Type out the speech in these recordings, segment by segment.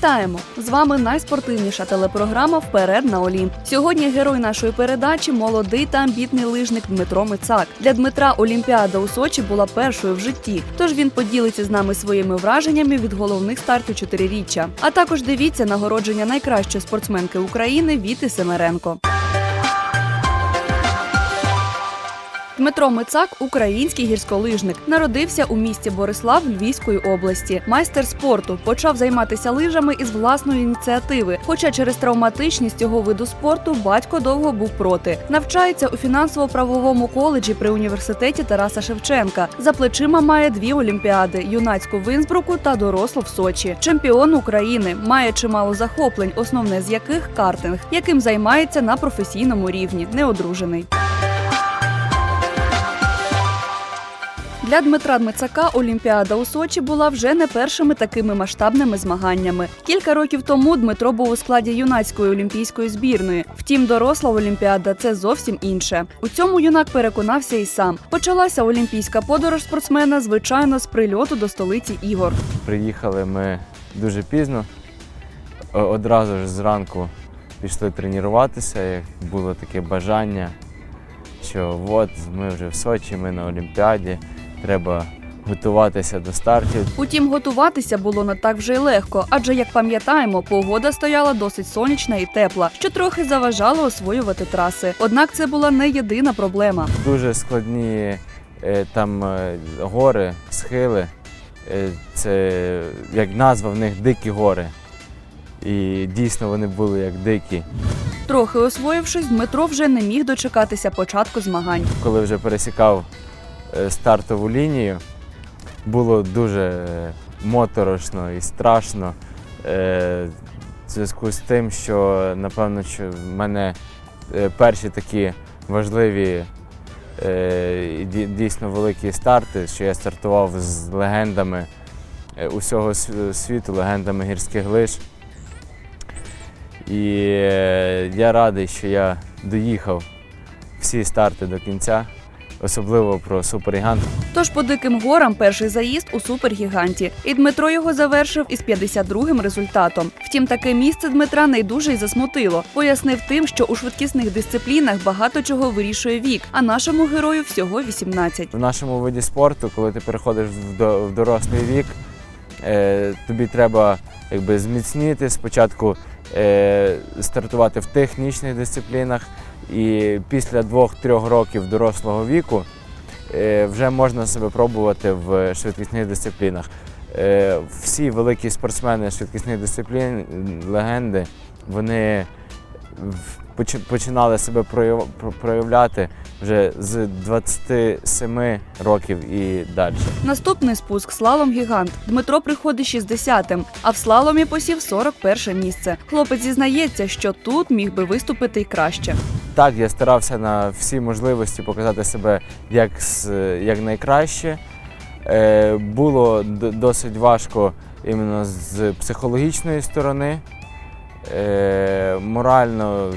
Вітаємо! З вами найспортивніша телепрограма Вперед на Олімп. Сьогодні герой нашої передачі молодий та амбітний лижник Дмитро Мицак. Для Дмитра Олімпіада у Сочі була першою в житті. Тож він поділиться з нами своїми враженнями від головних стартів чотириріччя. А також дивіться нагородження найкращої спортсменки України Віти Семеренко. Дмитро Мицак український гірськолижник. Народився у місті Борислав Львівської області. Майстер спорту почав займатися лижами із власної ініціативи. Хоча через травматичність цього виду спорту батько довго був проти. Навчається у фінансово-правовому коледжі при університеті Тараса Шевченка. За плечима має дві олімпіади: юнацьку в Інсбруку та дорослу в Сочі. Чемпіон України має чимало захоплень, основне з яких картинг, яким займається на професійному рівні, неодружений. Для Дмитра Дмицака Олімпіада у Сочі була вже не першими такими масштабними змаганнями. Кілька років тому Дмитро був у складі юнацької олімпійської збірної. Втім, доросла Олімпіада це зовсім інше. У цьому юнак переконався і сам. Почалася олімпійська подорож спортсмена, звичайно, з прильоту до столиці ігор. Приїхали ми дуже пізно. Одразу ж зранку пішли тренуватися, як було таке бажання, що от ми вже в Сочі, ми на Олімпіаді, треба готуватися до стартів. Утім, готуватися було не так вже й легко, адже як пам'ятаємо, погода стояла досить сонячна і тепла, що трохи заважало освоювати траси. Однак це була не єдина проблема. Дуже складні е, там е, гори, схили. Е, Це як назва в них дикі гори. І дійсно вони були як дикі. Трохи освоївшись, Дмитро вже не міг дочекатися початку змагань. коли вже пересікав стартову лінію, було дуже е, моторошно і страшно. е, В зв'язку з тим, що напевно, що в мене е, перші такі важливі е, і дійсно великі старти, що я стартував з легендами е, усього світу, легендами гірських лиж. І е, я радий, що я доїхав всі старти до кінця, особливо про супергігант. Тож по диким горам перший заїзд у супергіганті, і Дмитро його завершив із 52-м результатом. Втім, таке місце Дмитра не дуже й засмутило. Пояснив тим, що у швидкісних дисциплінах багато чого вирішує вік, а нашому герою всього 18. В нашому виді спорту, коли ти переходиш в дорослий вік, е, тобі треба якби, зміцніти спочатку е, стартувати в технічних дисциплінах, і після двох-трьох років дорослого віку е, вже можна себе пробувати в швидкісних дисциплінах. Е, всі великі спортсмени швидкісних дисциплін, легенди, вони починали себе про- проявляти вже з 27 років і далі. Наступний спуск слалом гігант. Дмитро приходить 60-м, а в слаломі посів 41 місце. Хлопець зізнається, що тут міг би виступити й краще. Так, я старався на всі можливості показати себе як, як найкраще. Е, було досить важко іменно з психологічної сторони. Е, морально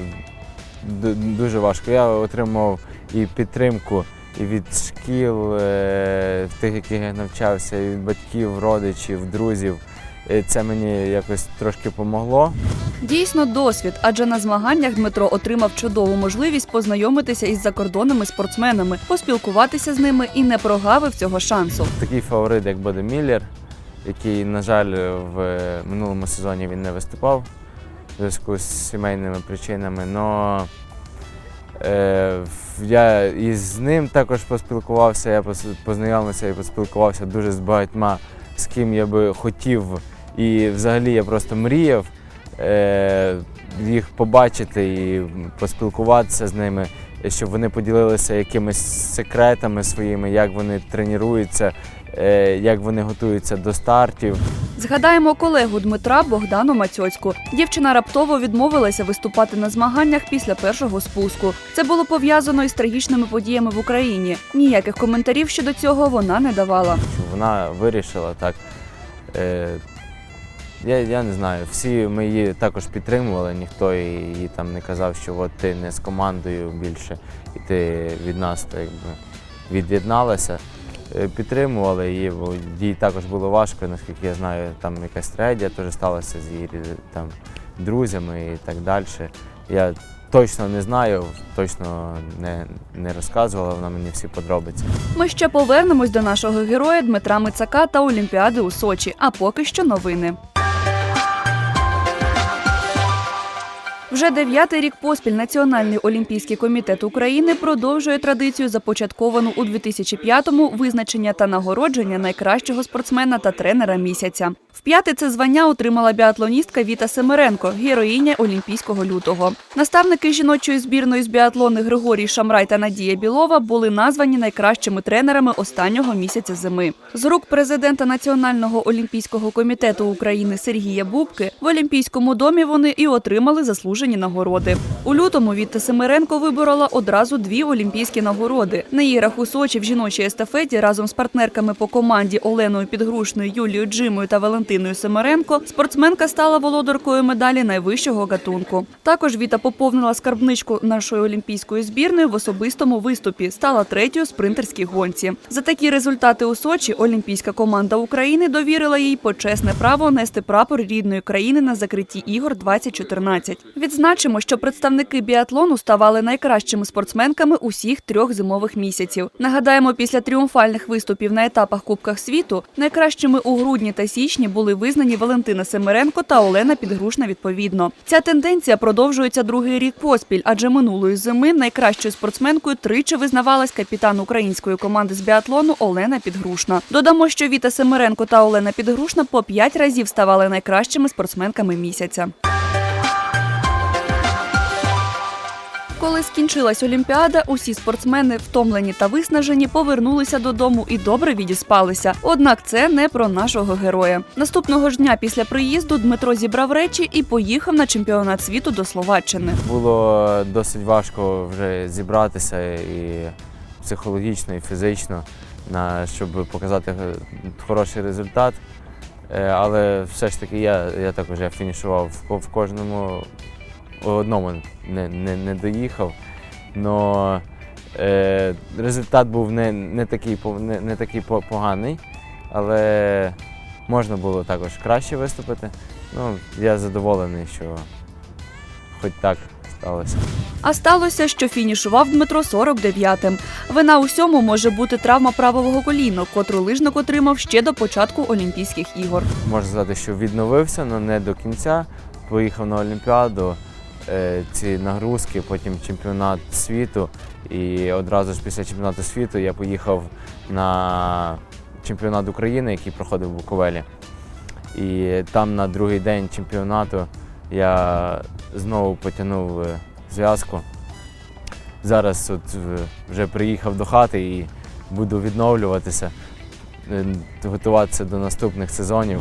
дуже важко. Я отримав і підтримку і від шкіл, е, тих, яких я навчався, і від батьків, родичів, друзів. Це мені якось трошки допомогло. Дійсно досвід, адже на змаганнях Дмитро отримав чудову можливість познайомитися із закордонними спортсменами, поспілкуватися з ними і не прогавив цього шансу. такий фаворит, як Боде Міллер, який, на жаль, в минулому сезоні він не виступав в зв'язку з сімейними причинами. Но е, я і з ним також поспілкувався, я познайомився і поспілкувався дуже з багатьма, з ким я би хотів. І взагалі я просто мріяв е, їх побачити і поспілкуватися з ними, щоб вони поділилися якимись секретами своїми, як вони тренуються, е, як вони готуються до стартів. Згадаємо колегу Дмитра Богдану Мацьоцьку. Дівчина раптово відмовилася виступати на змаганнях після першого спуску. Це було пов'язано із трагічними подіями в Україні. Ніяких коментарів щодо цього вона не давала. вона вирішила так. Е, я, я не знаю, всі ми її також підтримували, ніхто їй там не казав, що от ти не з командою більше і ти від нас так, якби, від'єдналася. е, підтримували її, бо їй також було важко, наскільки я знаю, там якась трагедія теж сталася з її там, друзями і так далі. Я точно не знаю, точно не, не розказувала вона мені всі подробиці. Ми ще повернемось до нашого героя Дмитра Мицака та Олімпіади у Сочі. А поки що новини. Вже дев'ятий рік поспіль Національний олімпійський комітет України продовжує традицію, започатковану у 2005-му визначення та нагородження найкращого спортсмена та тренера місяця. Вп'яте це звання отримала біатлоністка Віта Семеренко, героїня Олімпійського лютого. Наставники жіночої збірної з біатлону Григорій Шамрай та Надія Білова були названі найкращими тренерами останнього місяця зими. З рук президента Національного олімпійського комітету України Сергія Бубки в Олімпійському домі вони і отримали заслужені нагороди. У лютому Віта Семеренко виборола одразу дві олімпійські нагороди. На іграх у Сочі в жіночій естафеті разом з партнерками по команді Оленою Підгрушною, Юлією Джимою та Валентиною Семеренко спортсменка стала володаркою медалі найвищого гатунку. Також Віта поповнила скарбничку нашої олімпійської збірної в особистому виступі. Стала третьою спринтерській гонці. За такі результати у Сочі олімпійська команда України довірила їй почесне право нести прапор рідної країни на закритті ігор 2014. Відзначимо, що представники біатлону ставали найкращими спортсменками усіх трьох зимових місяців. Нагадаємо, після тріумфальних виступів на етапах Кубках світу найкращими у грудні та січні були визнані Валентина Семеренко та Олена Підгрушна. Відповідно, ця тенденція продовжується другий рік поспіль, адже минулої зими найкращою спортсменкою тричі визнавалась капітан української команди з біатлону Олена Підгрушна. Додамо, що Віта Семеренко та Олена Підгрушна по п'ять разів ставали найкращими спортсменками місяця. Коли скінчилась Олімпіада, усі спортсмени, втомлені та виснажені, повернулися додому і добре відіспалися. Однак це не про нашого героя. Наступного ж дня після приїзду Дмитро зібрав речі і поїхав на чемпіонат світу до Словаччини. Було досить важко вже зібратися і психологічно, і фізично, на, щоб показати е, хороший результат. Е, Але все ж таки я, я також я фінішував в, кожному одному не, не, не доїхав. Но е, результат був не, не, такий, не, не такий поганий, але можна було також краще виступити. Ну, я задоволений, що хоч так сталося. А сталося, що фінішував Дмитро 49-м. Вина усьому може бути травма правого коліна, котру лижник отримав ще до початку Олімпійських ігор. Можна сказати, що відновився, але не до кінця. Поїхав на Олімпіаду, ці нагрузки, потім чемпіонат світу. І одразу ж після чемпіонату світу я поїхав на чемпіонат України, який проходив в Буковелі. І там на другий день чемпіонату я знову потягнув е, зв'язку. Зараз от е, вже приїхав до хати і буду відновлюватися, е, готуватися до наступних сезонів.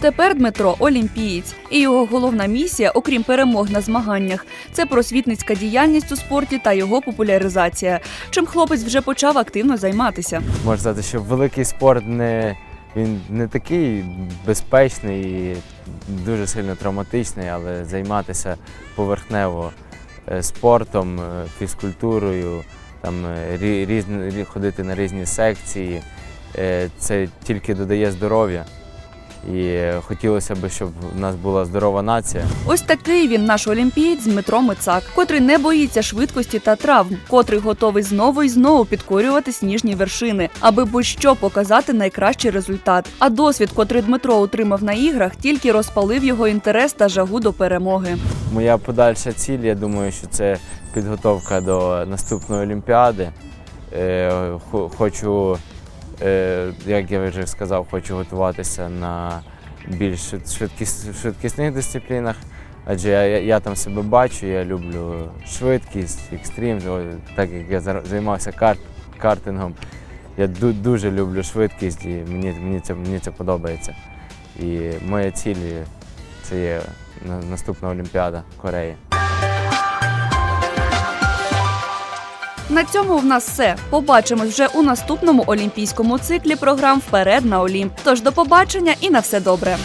Тепер Дмитро олімпієць, і його головна місія, окрім перемог на змаганнях, це просвітницька діяльність у спорті та його популяризація. Чим хлопець вже почав активно займатися. Можна сказати, що великий спорт не, він не такий безпечний і дуже сильно травматичний, але займатися поверхнево е, спортом, е, фізкультурою, там, е, різні, ходити на різні секції, е, це тільки додає здоров'я. І е, хотілося б, щоб в нас була здорова нація. Ось такий він наш олімпієць Дмитро Мицак, котрий не боїться швидкості та травм, котрий готовий знову і знову підкорювати сніжні вершини, аби будь-що показати найкращий результат. А досвід, котрий Дмитро отримав на іграх, тільки розпалив його інтерес та жагу до перемоги. Моя подальша ціль, я думаю, що це підготовка до наступної Олімпіади. Е, Хочу, е, як я вже сказав, хочу готуватися на більш швидкіс- швидкісних дисциплінах, адже я, я, я там себе бачу, я люблю швидкість, екстрім, так як я займався кар- картингом. Я ду- дуже люблю швидкість і мені, мені, це, мені це подобається. І моя ціль це є наступна Олімпіада Кореї. На цьому в нас все. Побачимось вже у наступному олімпійському циклі програм Вперед на Олімп. Тож до побачення і на все добре.